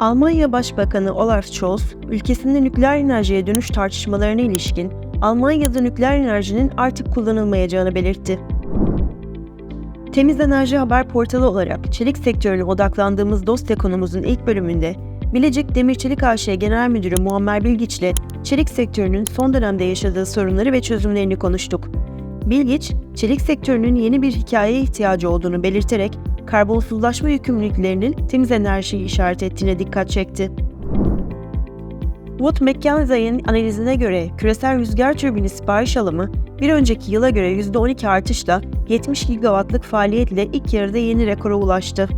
Almanya Başbakanı Olaf Scholz, ülkesinde nükleer enerjiye dönüş tartışmalarına ilişkin Almanya'da nükleer enerjinin artık kullanılmayacağını belirtti. Temiz Enerji Haber Portalı olarak çelik sektörüne odaklandığımız dosya konumuzun ilk bölümünde Bilecik Demir Çelik AŞ Genel Müdürü Muammer Bilgiç ile çelik sektörünün son dönemde yaşadığı sorunları ve çözümlerini konuştuk. Bilgiç, çelik sektörünün yeni bir hikayeye ihtiyacı olduğunu belirterek karbonsuzlaşma yükümlülüklerinin temiz enerjiyi işaret ettiğine dikkat çekti. Wood Mackenzie'nin analizine göre küresel rüzgar türbini sipariş alımı bir önceki yıla göre %12 artışla 70 gigawattlık faaliyetle ilk yarıda yeni rekora ulaştı.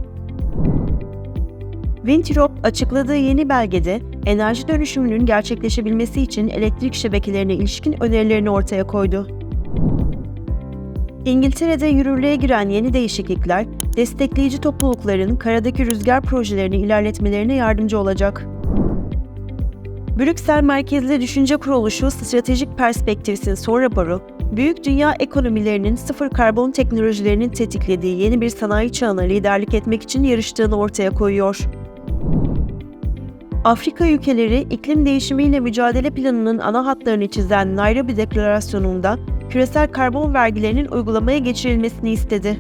Winthrop açıkladığı yeni belgede enerji dönüşümünün gerçekleşebilmesi için elektrik şebekelerine ilişkin önerilerini ortaya koydu. İngiltere'de yürürlüğe giren yeni değişiklikler, destekleyici toplulukların karadaki rüzgar projelerini ilerletmelerine yardımcı olacak. Brüksel merkezli düşünce kuruluşu Stratejik Perspektifs'in son raporu, büyük dünya ekonomilerinin sıfır karbon teknolojilerinin tetiklediği yeni bir sanayi çağına liderlik etmek için yarıştığını ortaya koyuyor. Afrika ülkeleri iklim değişimiyle mücadele planının ana hatlarını çizen Nairobi Deklarasyonu'nda küresel karbon vergilerinin uygulamaya geçirilmesini istedi.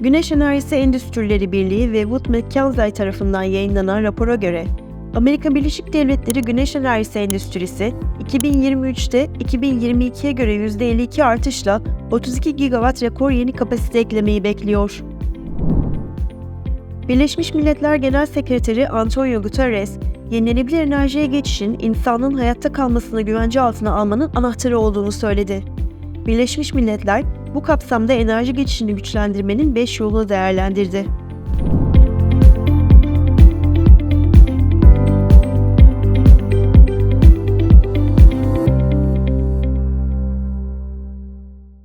Güneş Enerjisi Endüstrileri Birliği ve Wood Mackenzie tarafından yayınlanan rapora göre, Amerika Birleşik Devletleri güneş enerjisi endüstrisi 2023'te 2022'ye göre %52 artışla 32 gigawatt rekor yeni kapasite eklemeyi bekliyor. Birleşmiş Milletler Genel Sekreteri Antonio Guterres, yenilenebilir enerjiye geçişin insanın hayatta kalmasını güvence altına almanın anahtarı olduğunu söyledi. Birleşmiş Milletler bu kapsamda enerji geçişini güçlendirmenin 5 yolunu değerlendirdi.